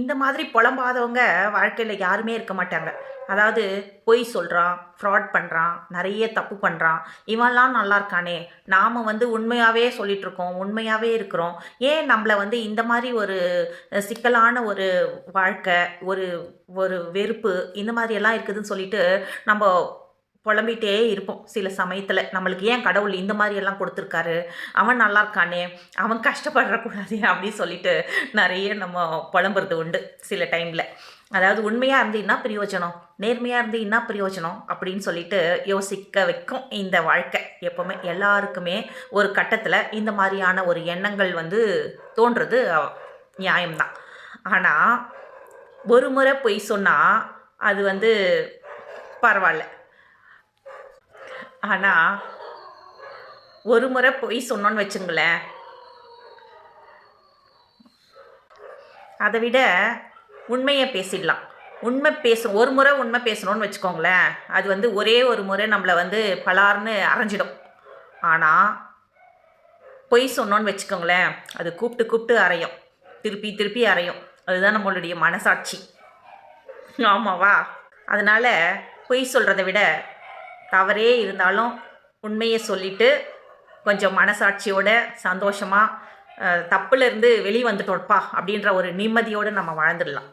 இந்த மாதிரி புலம்பாதவங்க வாழ்க்கையில் யாருமே இருக்க மாட்டாங்க. அதாவது பொய் சொல்கிறான் ஃப்ராட் பண்ணுறான் நிறைய தப்பு பண்ணுறான் இவன்லாம் நல்லா இருக்கானே. நாம் வந்து உண்மையாகவே சொல்லிகிட்ருக்கோம் உண்மையாகவே இருக்கிறோம். ஏன் நம்மளை வந்து இந்த மாதிரி ஒரு சிக்கலான ஒரு வாழ்க்கை ஒரு ஒரு வெறுப்பு இந்த மாதிரியெல்லாம் இருக்குதுன்னு சொல்லிட்டு நம்ம புலம்பிகிட்டே இருப்போம். சில சமயத்தில் நம்மளுக்கு ஏன் கடவுள் இந்த மாதிரி எல்லாம் கொடுத்துருக்காரு? அவன் நல்லா இருக்கானே? அவன் கஷ்டப்படக்கூடாது? அப்படின்னு சொல்லிட்டு நிறைய நம்ம புலம்புறது உண்டு சில டைமில் அதாவது உண்மையாக இருந்து என்ன பிரயோஜனம்? நேர்மையாக இருந்து என்ன பிரயோஜனம்? அப்படின்னு சொல்லிட்டு யோசிக்க வைக்கும் இந்த வாழ்க்கை. எப்போவுமே எல்லாருக்குமே ஒரு கட்டத்தில் இந்த மாதிரியான ஒரு எண்ணங்கள் வந்து தோன்றது நியாயம்தான். ஆனால் ஒரு முறை பொய் சொன்னால் அது வந்து பரவாயில்ல. ஆனால் ஒரு முறை பொய் சொன்னோன்னு வச்சுங்களேன். அதை விட உண்மையை பேசிடலாம். உண்மை பேச ஒரு முறை உண்மை பேசணும்னு வச்சுக்கோங்களேன். அது வந்து ஒரே ஒரு முறை நம்மளை வந்து பலார்னு அரைஞ்சிடும். ஆனால் பொய் சொன்னோன்னு வச்சுக்கோங்களேன் அது கூப்பிட்டு கூப்பிட்டு அரையும். திருப்பி திருப்பி அரையும். அதுதான் நம்மளுடைய மனசாட்சி. ஆமாவா? அதனால் பொய் சொல்கிறத விட தவறே இருந்தாலும் உண்மையை சொல்லிட்டு கொஞ்சம் மனசாட்சியோட சந்தோஷமாக தப்புலேருந்து வெளியே வந்துட்டோம்ப்பா அப்படின்ற ஒரு நிம்மதியோடு நம்ம வாழ்ந்துடலாம்.